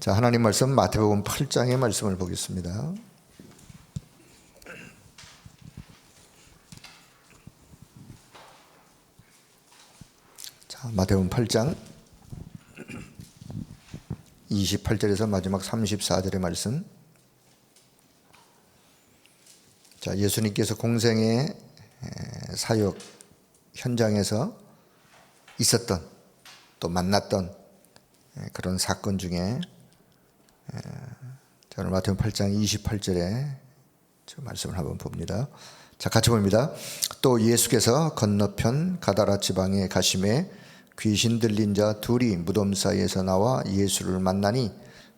자, 하나님 말씀 마태복음 8장의 말씀을 보겠습니다. 자, 마태복음 8장 28절에서 마지막 34절의 말씀. 자, 예수님께서 공생의 사역 현장에서 있었던 또 만났던 그런 사건 중에 자, 오늘 마태복음 8장 28절에 저 말씀을 한번 봅니다. 자, 같이 봅니다. 또 예수께서 건너편 가다라 지방에 가심에 귀신 들린 자 둘이 무덤 사이에서 나와 예수를 만나니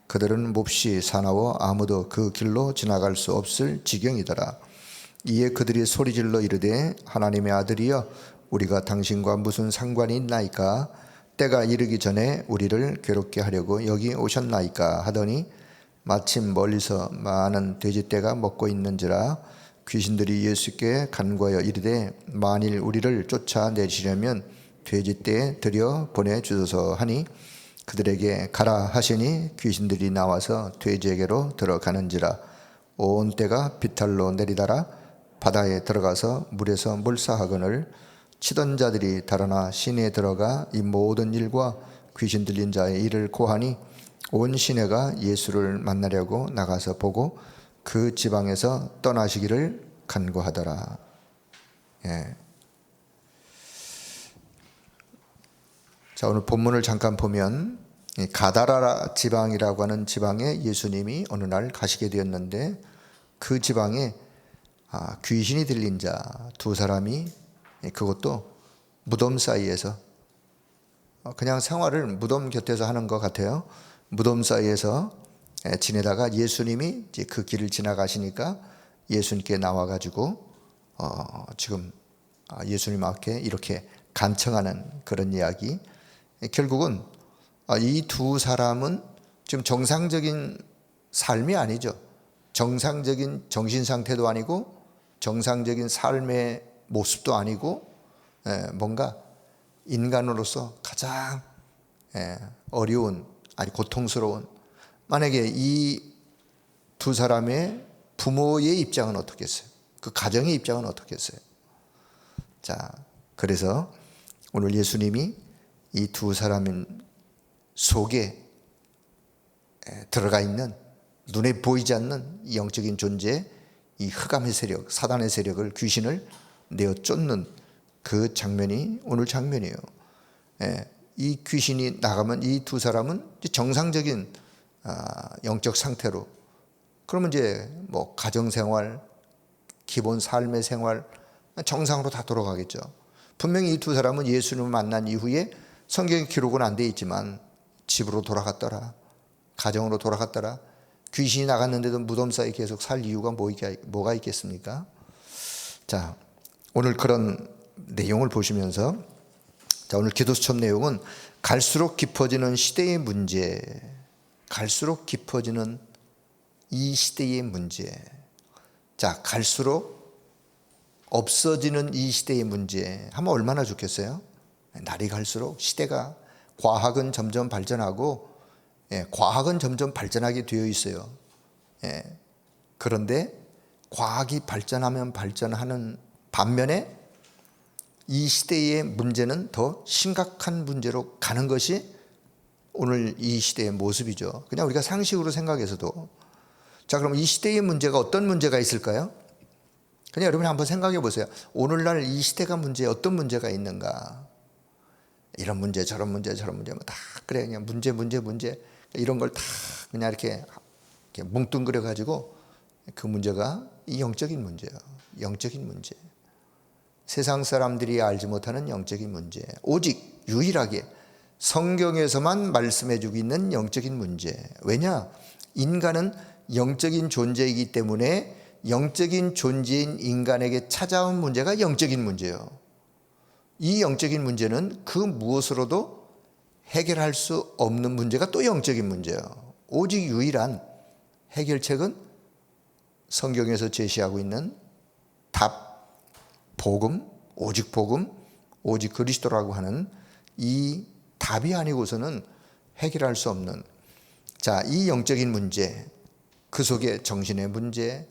그들은 몹시 사나워 아무도 그 길로 지나갈 수 없을 지경이더라. 이에 그들이 소리질러 이르되 하나님의 아들이여 우리가 당신과 무슨 상관이 있나이까 때가 이르기 전에 우리를 괴롭게 하려고 여기 오셨나이까 하더니 마침 멀리서 많은 돼지떼가 먹고 있는지라 귀신들이 예수께 간과하여 이르되 만일 우리를 쫓아내시려면 돼지떼에 들여 보내주소서 하니 그들에게 가라 하시니 귀신들이 나와서 돼지에게로 들어가는지라. 온 때가 비탈로 내리다라. 바다에 들어가서 물에서 물사하거늘 치던 자들이 달아나 시내에 들어가 이 모든 일과 귀신 들린 자의 일을 고하니 온 시내가 예수를 만나려고 나가서 보고 그 지방에서 떠나시기를 간구하더라. 예. 자 오늘 본문을 잠깐 보면 가다라 지방이라고 하는 지방에 예수님이 어느 날 가시게 되었는데 그 지방에 아, 귀신이 들린 자 두 사람이 그것도 무덤 사이에서 어, 그냥 생활을 무덤 곁에서 하는 것 같아요. 무덤 사이에서 지내다가 예수님이 그 길을 지나가시니까 예수님께 나와가지고 어, 지금 아, 예수님 앞에 이렇게 간청하는 그런 이야기. 결국은 아, 이두 사람은 지금 정상적인 삶이 아니죠. 정상적인 정신 상태도 아니고 정상적인 삶의 모습도 아니고 뭔가 인간으로서 가장 어려운 아니 고통스러운 만약에 이 두 사람의 부모의 입장은 어떻겠어요? 그 가정의 입장은 어떻겠어요? 자, 그래서 오늘 예수님이 이 두 사람 속에 들어가 있는 눈에 보이지 않는 영적인 존재, 이 흑암의 세력, 사단의 세력을 귀신을 내어 쫓는 그 장면이 오늘 장면이에요. 예, 이 귀신이 나가면 이 두 사람은 정상적인 아, 영적 상태로 그러면 이제 뭐 가정 생활, 기본 삶의 생활 정상으로 다 돌아가겠죠. 분명히 이 두 사람은 예수님을 만난 이후에 성경에 기록은 안 돼 있지만 집으로 돌아갔더라. 가정으로 돌아갔더라. 귀신이 나갔는데도 무덤 사이 계속 살 이유가 뭐가 있겠습니까? 자, 오늘 그런 내용을 보시면서 자, 오늘 기도 수첩 내용은 갈수록 깊어지는 시대의 문제, 갈수록 깊어지는 이 시대의 문제. 자, 갈수록 없어지는 이 시대의 문제. 하면 얼마나 좋겠어요? 날이 갈수록 시대가 과학은 점점 발전하고 예, 과학은 점점 발전하게 되어 있어요. 예, 그런데 과학이 발전하면 발전하는 반면에 이 시대의 문제는 더 심각한 문제로 가는 것이 오늘 이 시대의 모습이죠. 그냥 우리가 상식으로 생각해서도 자, 그럼 이 시대의 문제가 어떤 문제가 있을까요? 그냥 여러분이 한번 생각해 보세요. 오늘날 이 시대가 문제에 어떤 문제가 있는가? 이런 문제, 저런 문제, 저런 문제, 뭐다 그래 그냥 문제, 문제, 문제 이런 걸 다 그냥 이렇게, 이렇게 뭉뚱그려 가지고 그 문제가 이 영적인 문제예요. 영적인 문제. 세상 사람들이 알지 못하는 영적인 문제. 오직 유일하게 성경에서만 말씀해 주고 있는 영적인 문제. 왜냐? 인간은 영적인 존재이기 때문에 영적인 존재인 인간에게 찾아온 문제가 영적인 문제예요. 이 영적인 문제는 그 무엇으로도 해결할 수 없는 문제가 또 영적인 문제예요. 오직 유일한 해결책은 성경에서 제시하고 있는 답, 복음, 오직 복음, 오직 그리스도라고 하는 이 답이 아니고서는 해결할 수 없는 자, 이 영적인 문제, 그 속에 정신의 문제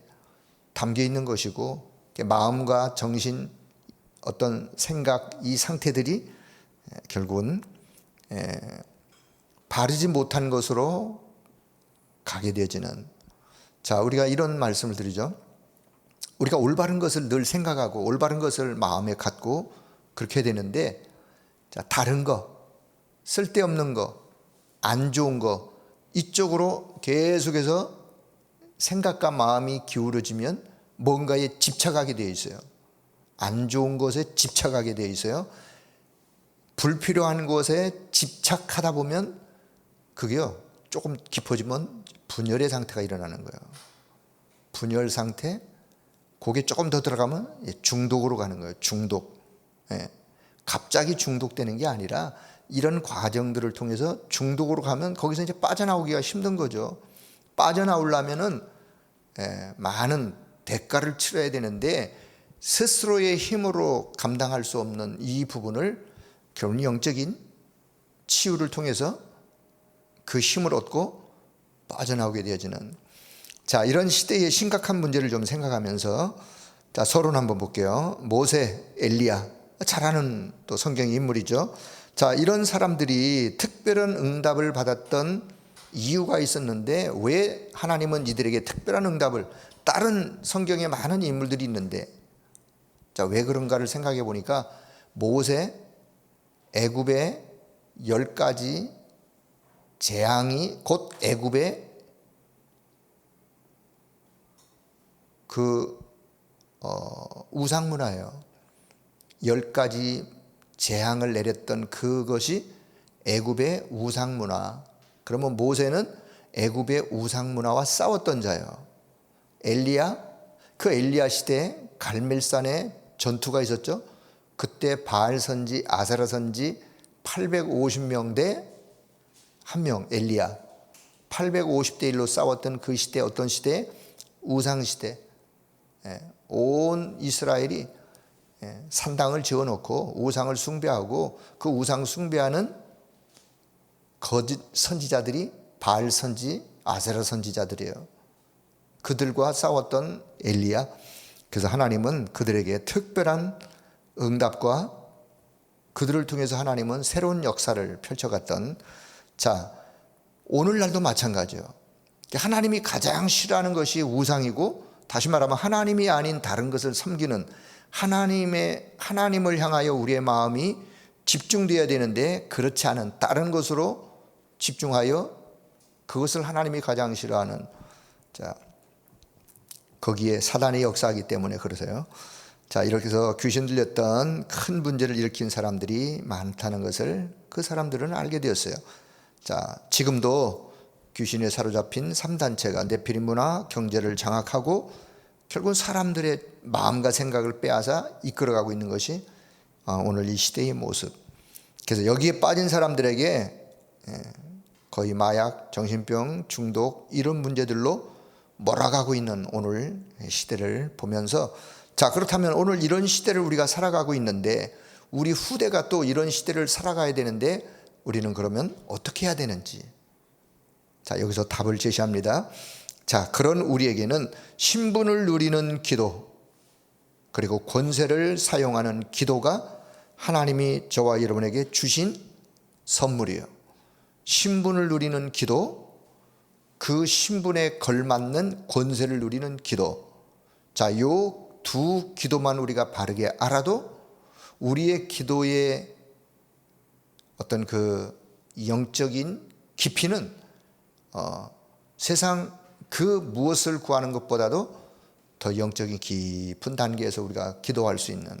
담겨 있는 것이고 마음과 정신 어떤 생각 이 상태들이 결국은 바르지 못한 것으로 가게 되어지는 자 우리가 이런 말씀을 드리죠. 우리가 올바른 것을 늘 생각하고 올바른 것을 마음에 갖고 그렇게 되는데 자 다른 거 쓸데없는 거 안 좋은 거 이쪽으로 계속해서 생각과 마음이 기울어지면 뭔가에 집착하게 되어 있어요. 안 좋은 것에 집착하게 되어 있어요. 불필요한 것에 집착하다 보면 그게요 조금 깊어지면 분열의 상태가 일어나는 거예요. 분열 상태, 그게 조금 더 들어가면 중독으로 가는 거예요. 중독. 예. 갑자기 중독되는 게 아니라 이런 과정들을 통해서 중독으로 가면 거기서 이제 빠져나오기가 힘든 거죠. 빠져나오려면은 예, 많은 대가를 치러야 되는데 스스로의 힘으로 감당할 수 없는 이 부분을 결국 영적인 치유를 통해서 그 힘을 얻고 빠져나오게 되어지는 자 이런 시대의 심각한 문제를 좀 생각하면서 자 서론 한번 볼게요. 모세 엘리야. 잘 아는 또 성경 인물이죠. 자 이런 사람들이 특별한 응답을 받았던 이유가 있었는데 왜 하나님은 이들에게 특별한 응답을 다른 성경에 많은 인물들이 있는데? 자 왜 그런가를 생각해 보니까 모세 애굽의 열 가지 재앙이 곧 애굽의 그 어, 우상 문화예요. 열 가지 재앙을 내렸던 그것이 애굽의 우상 문화. 그러면 모세는 애굽의 우상 문화와 싸웠던 자예요. 엘리야 그 엘리야 시대에 갈멜산에 전투가 있었죠. 그때 바알 선지 아사라 선지 850명 대한명 엘리야 850대 1로 싸웠던 그 시대 어떤 시대? 우상 시대. 예, 온 이스라엘이 예, 산당을 지어놓고 우상을 숭배하고 그 우상 숭배하는 거짓 선지자들이 바알 선지, 아세라 선지자들이에요. 그들과 싸웠던 엘리야. 그래서 하나님은 그들에게 특별한 응답과 그들을 통해서 하나님은 새로운 역사를 펼쳐갔던 자, 오늘날도 마찬가지예요. 하나님이 가장 싫어하는 것이 우상이고 다시 말하면 하나님이 아닌 다른 것을 섬기는 하나님의 하나님을 향하여 우리의 마음이 집중되어야 되는데 그렇지 않은 다른 것으로 집중하여 그것을 하나님이 가장 싫어하는 자 거기에 사단의 역사이기 때문에 그러세요. 자 이렇게 해서 귀신 들렸던 큰 문제를 일으킨 사람들이 많다는 것을 그 사람들은 알게 되었어요. 자 지금도 귀신에 사로잡힌 3단체가 네피림 문화 경제를 장악하고 결국은 사람들의 마음과 생각을 빼앗아 이끌어가고 있는 것이 아, 오늘 이 시대의 모습. 그래서 여기에 빠진 사람들에게 예, 거의 마약, 정신병, 중독 이런 문제들로 몰아가고 있는 오늘 시대를 보면서 자 그렇다면 오늘 이런 시대를 우리가 살아가고 있는데 우리 후대가 또 이런 시대를 살아가야 되는데 우리는 그러면 어떻게 해야 되는지 자 여기서 답을 제시합니다. 자, 그런 우리에게는 신분을 누리는 기도, 그리고 권세를 사용하는 기도가 하나님이 저와 여러분에게 주신 선물이에요. 신분을 누리는 기도, 그 신분에 걸맞는 권세를 누리는 기도. 자, 요 두 기도만 우리가 바르게 알아도 우리의 기도의 어떤 그 영적인 깊이는 어, 세상 그 무엇을 구하는 것보다도 더 영적인 깊은 단계에서 우리가 기도할 수 있는.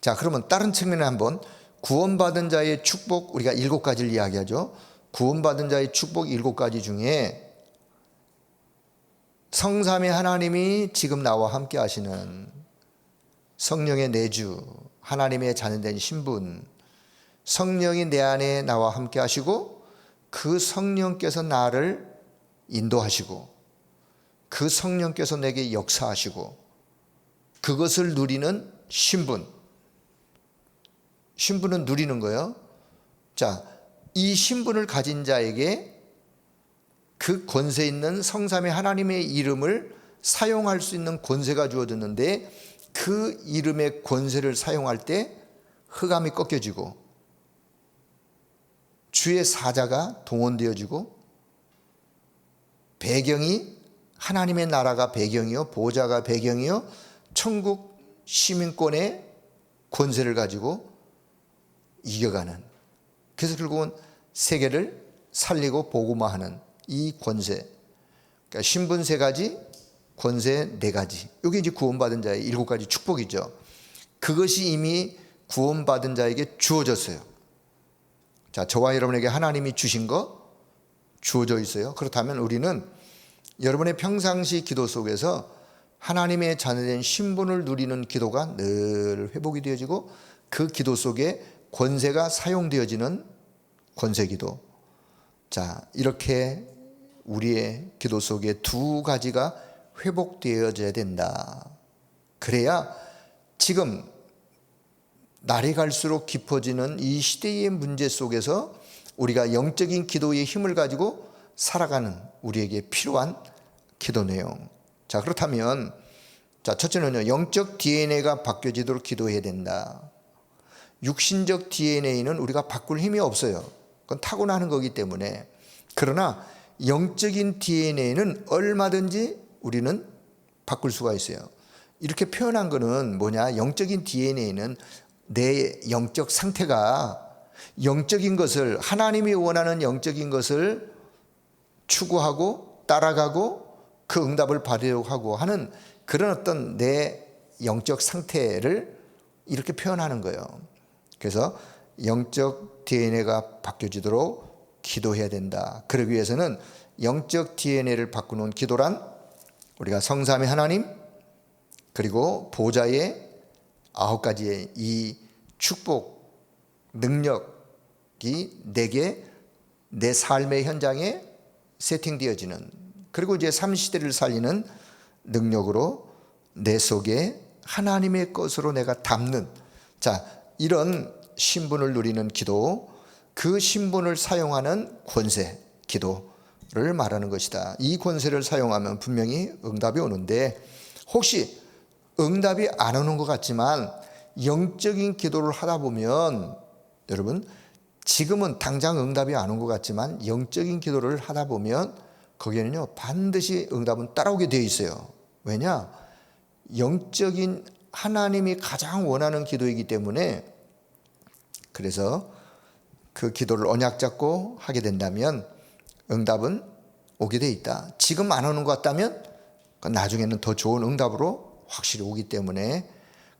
자 그러면 다른 측면에 한번 구원받은 자의 축복 우리가 일곱 가지를 이야기하죠. 구원받은 자의 축복 일곱 가지 중에 성삼의 하나님이 지금 나와 함께 하시는 성령의 내주 하나님의 자녀된 신분 성령이 내 안에 나와 함께 하시고 그 성령께서 나를 인도하시고 그 성령께서 내게 역사하시고 그것을 누리는 신분. 신분은 누리는 거예요. 자, 이 신분을 가진 자에게 그 권세 있는 성삼의 하나님의 이름을 사용할 수 있는 권세가 주어졌는데 그 이름의 권세를 사용할 때 흑암이 꺾여지고 주의 사자가 동원되어지고 배경이 하나님의 나라가 배경이요 보좌가 배경이요 천국 시민권의 권세를 가지고 이겨가는 그래서 결국은 세계를 살리고 복음화하는 이 권세. 그러니까 신분 세 가지 권세 네 가지. 이게 이제 구원받은 자의 일곱 가지 축복이죠. 그것이 이미 구원받은 자에게 주어졌어요 자 저와 여러분에게 하나님이 주신 거 주어져 있어요 그렇다면 우리는 여러분의 평상시 기도 속에서 하나님의 자녀된 신분을 누리는 기도가 늘 회복이 되어지고 그 기도 속에 권세가 사용되어지는 권세 기도. 자, 이렇게 우리의 기도 속에 두 가지가 회복되어져야 된다. 그래야 지금 날이 갈수록 깊어지는 이 시대의 문제 속에서 우리가 영적인 기도의 힘을 가지고 살아가는 우리에게 필요한 기도 내용. 자, 그렇다면 자, 첫째는요. 영적 DNA가 바뀌어지도록 기도해야 된다. 육신적 DNA는 우리가 바꿀 힘이 없어요. 그건 타고나는 거기 때문에. 그러나 영적인 DNA는 얼마든지 우리는 바꿀 수가 있어요. 이렇게 표현한 거는 뭐냐? 영적인 DNA는 내 영적 상태가 영적인 것을 하나님이 원하는 영적인 것을 추구하고 따라가고 그 응답을 받으려고 하고 하는 그런 어떤 내 영적 상태를 이렇게 표현하는 거예요. 그래서 영적 DNA가 바뀌어지도록 기도해야 된다. 그러기 위해서는 영적 DNA를 바꾸는 기도란 우리가 성삼의 하나님 그리고 보좌의 아홉 가지의 이 축복 능력이 내게 내 삶의 현장에 세팅되어지는 그리고 이제 삼시대를 살리는 능력으로 내 속에 하나님의 것으로 내가 담는 자 이런 신분을 누리는 기도 그 신분을 사용하는 권세 기도를 말하는 것이다. 이 권세를 사용하면 분명히 응답이 오는데 혹시 응답이 안 오는 것 같지만 영적인 기도를 하다 보면 여러분 지금은 당장 응답이 안 온 것 같지만 영적인 기도를 하다 보면 거기에는요 반드시 응답은 따라오게 되어 있어요. 왜냐? 영적인 하나님이 가장 원하는 기도이기 때문에 그래서 그 기도를 언약 잡고 하게 된다면 응답은 오게 돼 있다. 지금 안 오는 것 같다면 나중에는 더 좋은 응답으로 확실히 오기 때문에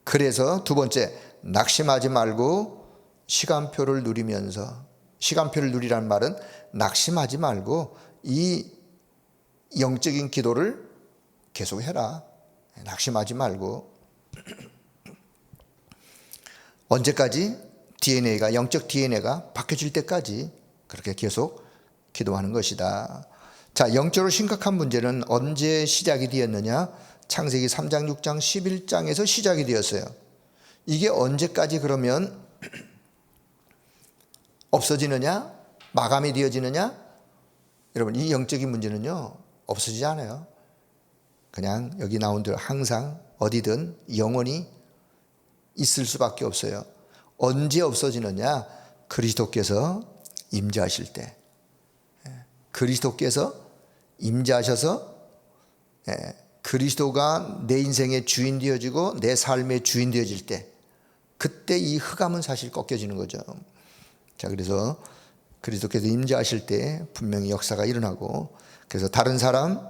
그래서 두 번째 낙심하지 말고 시간표를 누리면서 시간표를 누리라는 말은 낙심하지 말고 이 영적인 기도를 계속 해라. 낙심하지 말고 언제까지 DNA가 영적 DNA가 바뀌어질 때까지 그렇게 계속 기도하는 것이다. 자, 영적으로 심각한 문제는 언제 시작이 되었느냐? 창세기 3장, 6장, 11장에서 시작이 되었어요. 이게 언제까지 그러면 없어지느냐? 마감이 되어지느냐? 여러분, 이 영적인 문제는요, 없어지지 않아요. 그냥 여기 나온 대로 항상 어디든 영원히 있을 수밖에 없어요. 언제 없어지느냐? 그리스도께서 임재하실 때. 예, 그리스도께서 임재하셔서 예, 그리스도가 내 인생의 주인 되어지고 내 삶의 주인 되어질 때 그때 이 흑암은 사실 꺾여지는 거죠. 자, 그래서 그리스도께서 임재하실 때 분명히 역사가 일어나고 그래서 다른 사람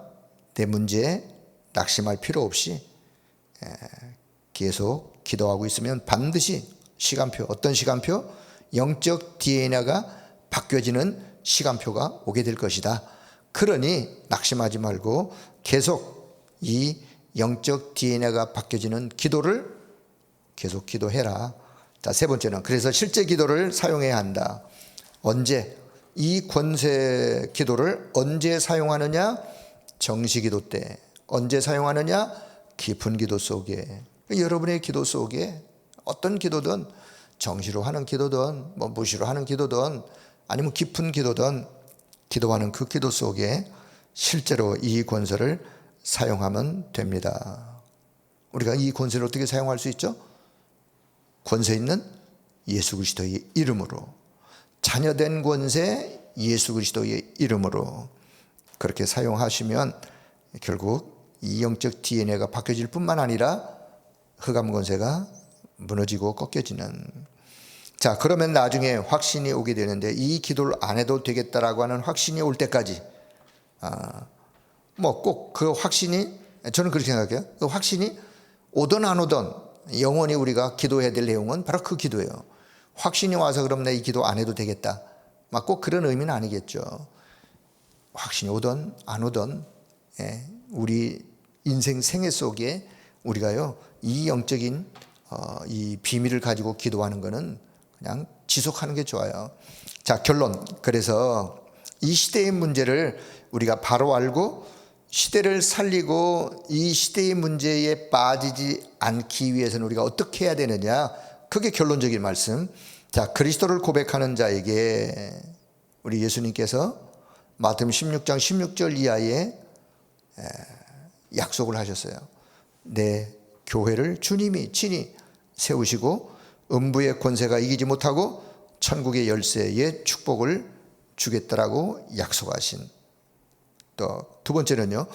내 문제 낙심할 필요 없이 계속 기도하고 있으면 반드시 시간표 어떤 시간표 영적 DNA가 바뀌어지는 시간표가 오게 될 것이다. 그러니 낙심하지 말고 계속 이 영적 DNA가 바뀌어지는 기도를 계속 기도해라. 자, 세 번째는 그래서 실제 기도를 사용해야 한다. 언제 이 권세 기도를 언제 사용하느냐? 정시 기도 때. 언제 사용하느냐? 깊은 기도 속에. 여러분의 기도 속에 어떤 기도든 정시로 하는 기도든 뭐 무시로 하는 기도든 아니면 깊은 기도든 기도하는 그 기도 속에 실제로 이 권세를 사용하면 됩니다. 우리가 이 권세를 어떻게 사용할 수 있죠? 권세 있는 예수 그리스도의 이름으로 자녀된 권세 예수 그리스도의 이름으로 그렇게 사용하시면 결국 이 영적 DNA가 바뀌어질 뿐만 아니라 흑암 권세가 무너지고 꺾여지는 자 그러면 나중에 확신이 오게 되는데 이 기도를 안 해도 되겠다라고 하는 확신이 올 때까지 아, 뭐 꼭 그 확신이 저는 그렇게 생각해요. 그 확신이 오든 안 오든 영원히 우리가 기도해야 될 내용은 바로 그 기도예요. 확신이 와서 그럼 내 이 기도 안 해도 되겠다. 막 꼭 그런 의미는 아니겠죠. 확신이 오든 안 오든 예, 우리 인생 생애 속에 우리가요 이 영적인 어, 이 비밀을 가지고 기도하는 것은 그냥 지속하는 게 좋아요. 자 결론 그래서 이 시대의 문제를 우리가 바로 알고 시대를 살리고 이 시대의 문제에 빠지지 않기 위해서는 우리가 어떻게 해야 되느냐 그게 결론적인 말씀. 자 그리스도를 고백하는 자에게 우리 예수님께서 마태음 16장 16절 이하에 약속을 하셨어요. 내 교회를 주님이 친히 세우시고 음부의 권세가 이기지 못하고 천국의 열쇠의 축복을 주겠다라고 약속하신 또 두 번째는요.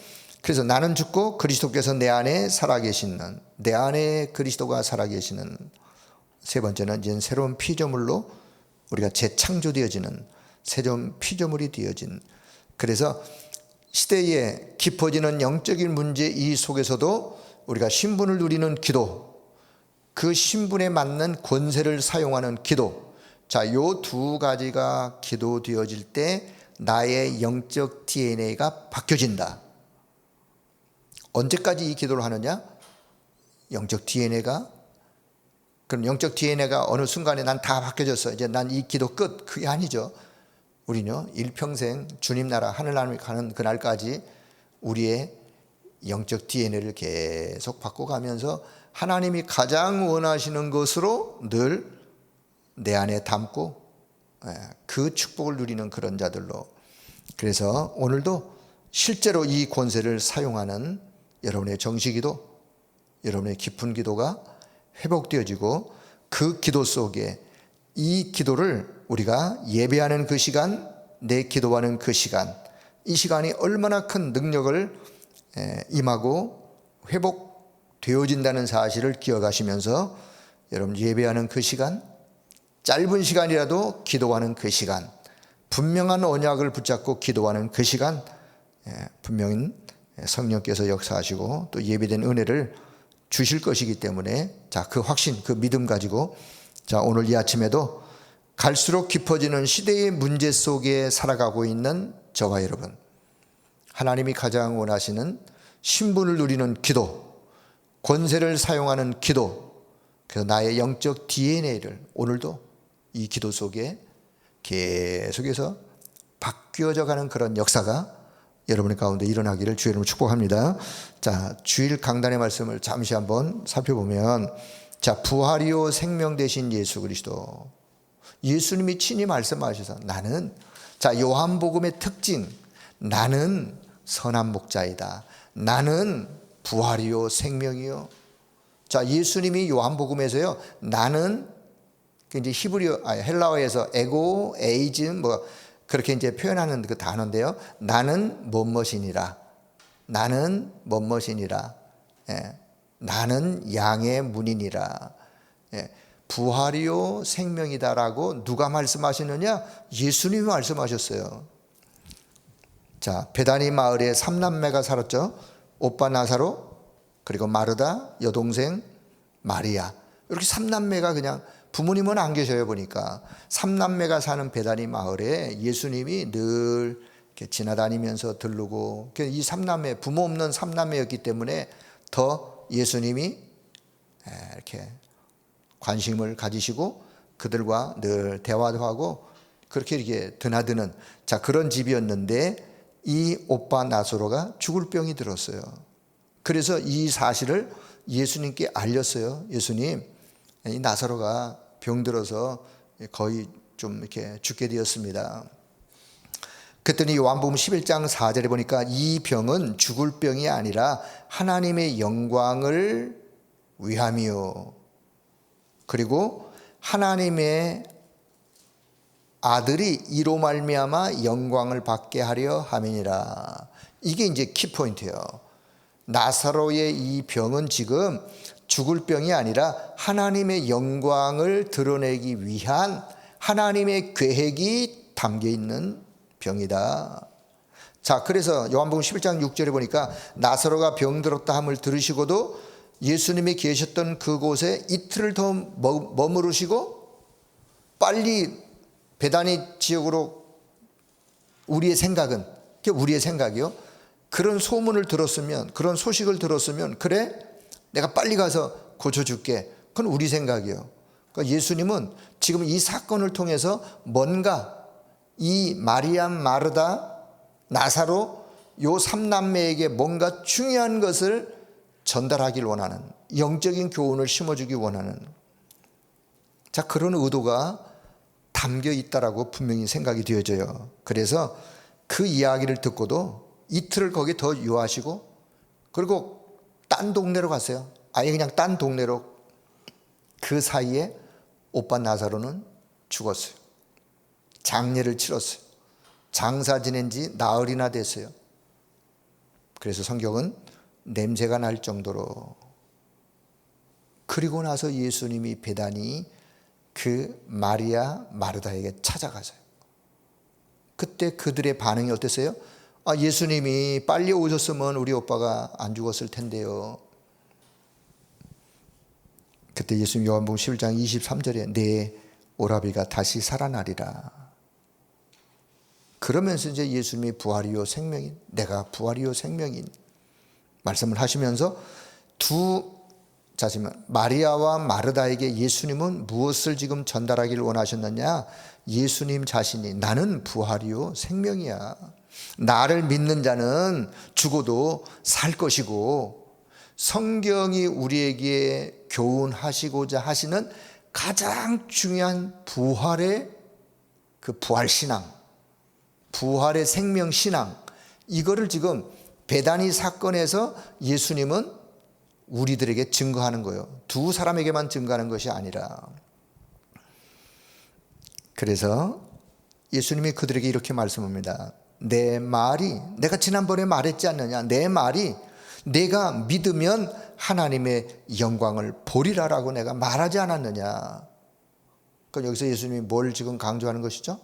그래서 나는 죽고 그리스도께서 내 안에 살아계시는 내 안에 그리스도가 살아계시는 세 번째는 이제 새로운 피조물로 우리가 재창조되어지는 새로운 피조물이 되어진 그래서 시대에 깊어지는 영적인 문제 이 속에서도 우리가 신분을 누리는 기도, 그 신분에 맞는 권세를 사용하는 기도. 자, 요 두 가지가 기도되어질 때 나의 영적 DNA가 바뀌어진다. 언제까지 이 기도를 하느냐? 영적 DNA가 그럼 영적 DNA가 어느 순간에 난 다 바뀌어졌어. 이제 난 이 기도 끝. 그게 아니죠. 우리는요, 일평생 주님 나라 하늘 나라에 가는 그날까지 우리의 영적 DNA를 계속 바꿔가면서 하나님이 가장 원하시는 것으로 늘 내 안에 담고 예, 그 축복을 누리는 그런 자들로. 그래서 오늘도 실제로 이 권세를 사용하는 여러분의 정식기도, 여러분의 깊은 기도가 회복되어지고 그 기도 속에 이 기도를 우리가 예배하는 그 시간, 내 기도하는 그 시간, 이 시간이 얼마나 큰 능력을 임하고 회복되어진다는 사실을 기억하시면서 여러분 예배하는 그 시간, 짧은 시간이라도 기도하는 그 시간, 분명한 언약을 붙잡고 기도하는 그 시간, 분명히 성령께서 역사하시고 또 예배된 은혜를 주실 것이기 때문에 자, 그 확신, 그 믿음 가지고 자, 오늘 이 아침에도 갈수록 깊어지는 시대의 문제 속에 살아가고 있는 저와 여러분. 하나님이 가장 원하시는 신분을 누리는 기도, 권세를 사용하는 기도, 그래서 나의 영적 DNA를 오늘도 이 기도 속에 계속해서 바뀌어져 가는 그런 역사가 여러분의 가운데 일어나기를 주의 이름으로 축복합니다. 자, 주일 강단의 말씀을 잠시 한번 살펴보면 자, 부활이요 생명 되신 예수 그리스도. 예수님이 친히 말씀하셔서 나는 자, 요한복음의 특징 나는 선한 목자이다. 나는 부활이요 생명이요. 자, 예수님이 요한복음에서요. 나는 그 이제 히브리어 아 헬라어에서 에고 에이즘 뭐 그렇게 이제 표현하는 그 단어인데요. 나는 뭐뭇이니라. 나는 뭐뭇이니라. 예. 나는 양의 문이니라. 예. 부활이요 생명이다라고 누가 말씀하시느냐? 예수님이 말씀하셨어요. 자, 베다니 마을에 삼남매가 살았죠. 오빠 나사로 그리고 마르다 여동생 마리아 이렇게 삼남매가 그냥 부모님은 안 계셔요 보니까 삼남매가 사는 베다니 마을에 예수님이 늘 지나다니면서 들르고 이 삼남매 부모 없는 삼남매였기 때문에 더 예수님이 이렇게 관심을 가지시고 그들과 늘 대화도 하고 그렇게 이렇게 드나드는 자 그런 집이었는데 이 오빠 나소로가 죽을 병이 들었어요. 그래서 이 사실을 예수님께 알렸어요. 예수님, 이 나사로가 병들어서 거의 좀 이렇게 죽게 되었습니다. 그랬더니 요한복음 11장 4절에 보니까 이 병은 죽을 병이 아니라 하나님의 영광을 위함이요. 그리고 하나님의 아들이 이로 말미암아 영광을 받게 하려 함이니라. 이게 이제 키포인트예요. 나사로의 이 병은 지금 죽을 병이 아니라 하나님의 영광을 드러내기 위한 하나님의 계획이 담겨 있는 병이다. 자, 그래서 요한복음 11장 6절에 보니까 나사로가 병들었다 함을 들으시고도 예수님이 계셨던 그곳에 이틀을 더 머무르시고 빨리 베다니 지역으로 우리의 생각은 우리의 생각이요. 그런 소문을 들었으면 그런 소식을 들었으면 그래 내가 빨리 가서 고쳐줄게. 그건 우리 생각이에요. 그러니까 예수님은 지금 이 사건을 통해서 뭔가 이 마리암 마르다 나사로 요 삼남매에게 뭔가 중요한 것을 전달하길 원하는 영적인 교훈을 심어주기 원하는 자 그런 의도가 담겨 있다라고 분명히 생각이 되어져요. 그래서 그 이야기를 듣고도 이틀을 거기 더 유하시고 그리고 딴 동네로 갔어요. 아예 그냥 딴 동네로 그 사이에 오빠 나사로는 죽었어요. 장례를 치렀어요. 장사 지낸 지 나흘이나 됐어요. 그래서 성경은 냄새가 날 정도로 그리고 나서 예수님이 배단이 그 마리아 마르다에게 찾아가서요. 그때 그들의 반응이 어땠어요? 아, 예수님이 빨리 오셨으면 우리 오빠가 안 죽었을 텐데요. 그때 예수님 요한복음 11장 23절에 내 오라비가 다시 살아나리라. 그러면서 이제 예수님이 부활이요 생명인 내가 부활이요 생명인 말씀을 하시면서 두 자지만 마리아와 마르다에게 예수님은 무엇을 지금 전달하기를 원하셨느냐? 예수님 자신이 나는 부활이요 생명이야. 나를 믿는 자는 죽어도 살 것이고 성경이 우리에게 교훈하시고자 하시는 가장 중요한 부활의 그 부활 신앙, 부활의 생명 신앙 이거를 지금 배단이 사건에서 예수님은 우리들에게 증거하는 거예요. 두 사람에게만 증거하는 것이 아니라 그래서 예수님이 그들에게 이렇게 말씀합니다. 내 말이 내가 지난번에 말했지 않느냐 내 말이 내가 믿으면 하나님의 영광을 보리라라고 내가 말하지 않았느냐 그럼 여기서 예수님이 뭘 지금 강조하는 것이죠?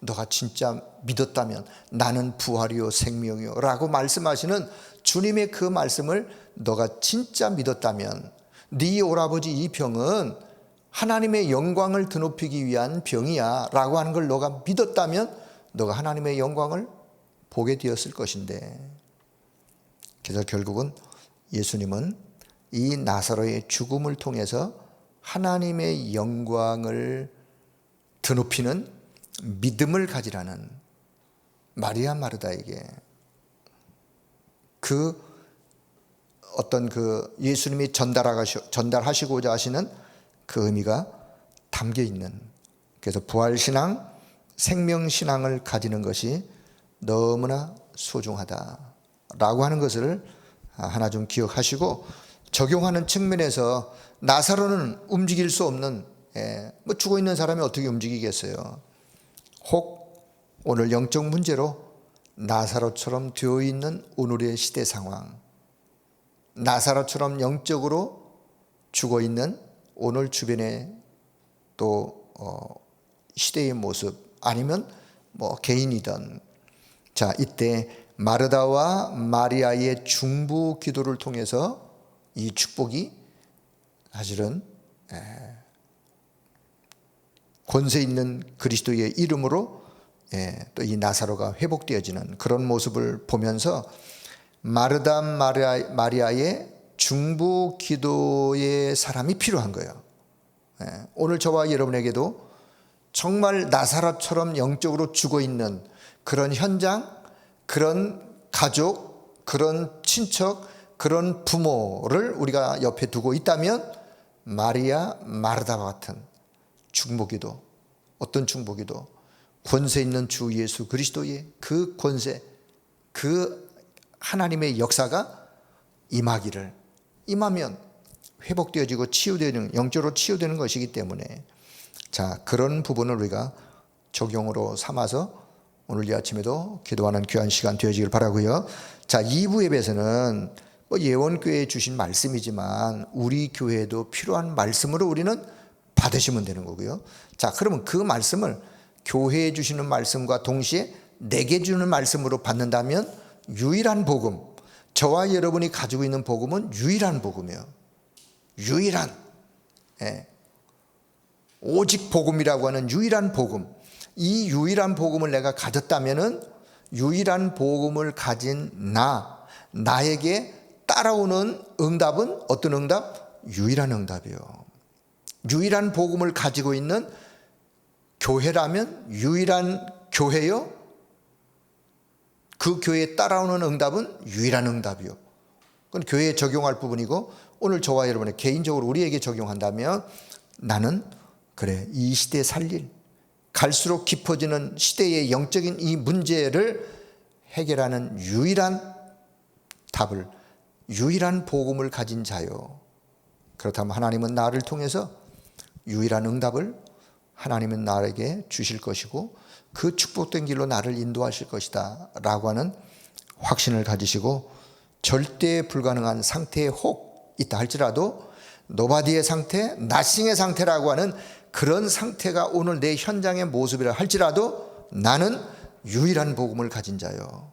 너가 진짜 믿었다면 나는 부활이요 생명이요 라고 말씀하시는 주님의 그 말씀을 너가 진짜 믿었다면 네 오라버지 이 병은 하나님의 영광을 드높이기 위한 병이야 라고 하는 걸 너가 믿었다면 너가 하나님의 영광을 보게 되었을 것인데 그래서 결국은 예수님은 이 나사로의 죽음을 통해서 하나님의 영광을 드높이는 믿음을 가지라는 마리아 마르다에게 그 어떤 그 예수님이 전달하시고자 하시는 그 의미가 담겨 있는 그래서 부활신앙 생명신앙을 가지는 것이 너무나 소중하다라고 하는 것을 하나 좀 기억하시고 적용하는 측면에서 나사로는 움직일 수 없는 예, 뭐 죽어 있는 사람이 어떻게 움직이겠어요? 혹 오늘 영적 문제로 나사로처럼 되어 있는 오늘의 시대 상황, 나사로처럼 영적으로 죽어 있는 오늘 주변의 또 어, 시대의 모습 아니면 뭐 개인이든 자 이때 마르다와 마리아의 중부 기도를 통해서 이 축복이 사실은 권세 있는 그리스도의 이름으로 또 이 나사로가 회복되어지는 그런 모습을 보면서 마르다 마리아 의 중부 기도의 사람이 필요한 거예요. 오늘 저와 여러분에게도 정말 나사라처럼 영적으로 죽어 있는 그런 현장, 그런 가족, 그런 친척, 그런 부모를 우리가 옆에 두고 있다면 마리아 마르다와 같은 중보기도 어떤 중보기도 권세 있는 주 예수 그리스도의 그 권세, 그 하나님의 역사가 임하기를 임하면 회복되어지고 치유되는 영적으로 치유되는 것이기 때문에 자 그런 부분을 우리가 적용으로 삼아서 오늘 이 아침에도 기도하는 귀한 시간 되어지길 바라고요. 자 2부 예배에서는 뭐 예원교회에 주신 말씀이지만 우리 교회에도 필요한 말씀으로 우리는 받으시면 되는 거고요. 자 그러면 그 말씀을 교회에 주시는 말씀과 동시에 내게 주는 말씀으로 받는다면 유일한 복음, 저와 여러분이 가지고 있는 복음은 유일한 복음이에요. 유일한, 예. 오직 복음이라고 하는 유일한 복음. 이 유일한 복음을 내가 가졌다면은 유일한 복음을 가진 나, 나에게 따라오는 응답은 어떤 응답? 유일한 응답이요. 유일한 복음을 가지고 있는 교회라면 유일한 교회요. 그 교회에 따라오는 응답은 유일한 응답이요. 그건 교회에 적용할 부분이고 오늘 저와 여러분의 개인적으로 우리에게 적용한다면 나는 그래 이 시대에 살릴 갈수록 깊어지는 시대의 영적인 이 문제를 해결하는 유일한 답을 유일한 복음을 가진 자요. 그렇다면 하나님은 나를 통해서 유일한 응답을 하나님은 나에게 주실 것이고 그 축복된 길로 나를 인도하실 것이다 라고 하는 확신을 가지시고 절대 불가능한 상태에 혹 있다 할지라도 노바디의 상태, 나싱의 상태라고 하는 그런 상태가 오늘 내 현장의 모습이라 할지라도 나는 유일한 복음을 가진 자요.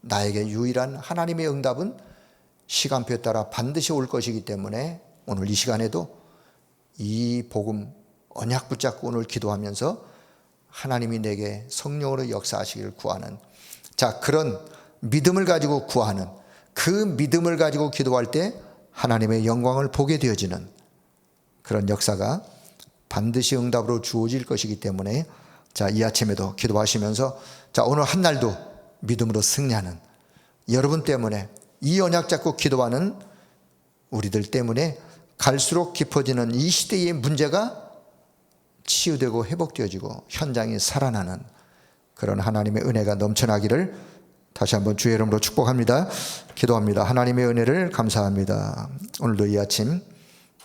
나에게 유일한 하나님의 응답은 시간표에 따라 반드시 올 것이기 때문에 오늘 이 시간에도 이 복음 언약 붙잡고 오늘 기도하면서 하나님이 내게 성령으로 역사하시기를 구하는 자 그런 믿음을 가지고 구하는 그 믿음을 가지고 기도할 때 하나님의 영광을 보게 되어지는 그런 역사가 반드시 응답으로 주어질 것이기 때문에 자 이 아침에도 기도하시면서 자 오늘 한 날도 믿음으로 승리하는 여러분 때문에 이 언약 잡고 기도하는 우리들 때문에 갈수록 깊어지는 이 시대의 문제가 치유되고 회복되어지고 현장이 살아나는 그런 하나님의 은혜가 넘쳐나기를 다시 한번 주의 이름으로 축복합니다. 기도합니다. 하나님의 은혜를 감사합니다. 오늘도 이 아침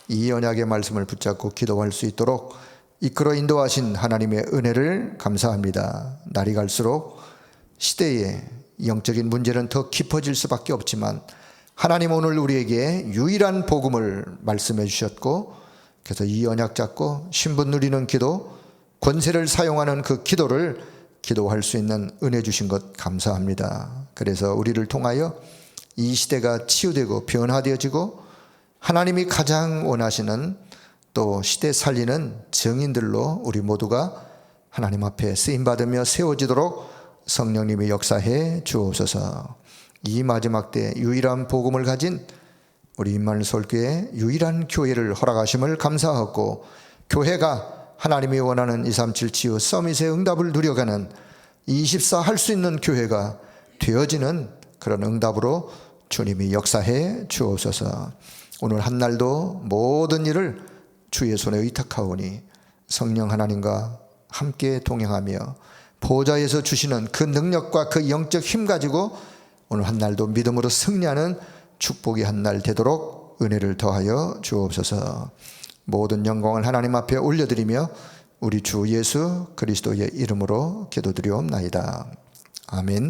이 언약의 말씀을 붙잡고 기도할 수 있도록 이끌어 인도하신 하나님의 은혜를 감사합니다. 날이 갈수록 시대의 영적인 문제는 더 깊어질 수밖에 없지만 하나님 오늘 우리에게 유일한 복음을 말씀해 주셨고 그래서 이 언약 잡고 신분 누리는 기도 권세를 사용하는 그 기도를 기도할 수 있는 은혜 주신 것 감사합니다. 그래서 우리를 통하여 이 시대가 치유되고 변화되어지고 하나님이 가장 원하시는 또 시대 살리는 증인들로 우리 모두가 하나님 앞에 쓰임 받으며 세워지도록 성령님이 역사해 주옵소서. 이 마지막 때 유일한 복음을 가진 우리 임마누엘 설교의 유일한 교회를 허락하심을 감사하고 교회가 하나님이 원하는 237 치유 서밋의 응답을 누려가는 24 할 수 있는 교회가 되어지는 그런 응답으로 주님이 역사해 주옵소서. 오늘 한 날도 모든 일을 주의 손에 의탁하오니 성령 하나님과 함께 동행하며 보좌에서 주시는 그 능력과 그 영적 힘 가지고 오늘 한 날도 믿음으로 승리하는 축복이 한날 되도록 은혜를 더하여 주옵소서. 모든 영광을 하나님 앞에 올려드리며 우리 주 예수 그리스도의 이름으로 기도드리옵나이다. 아멘.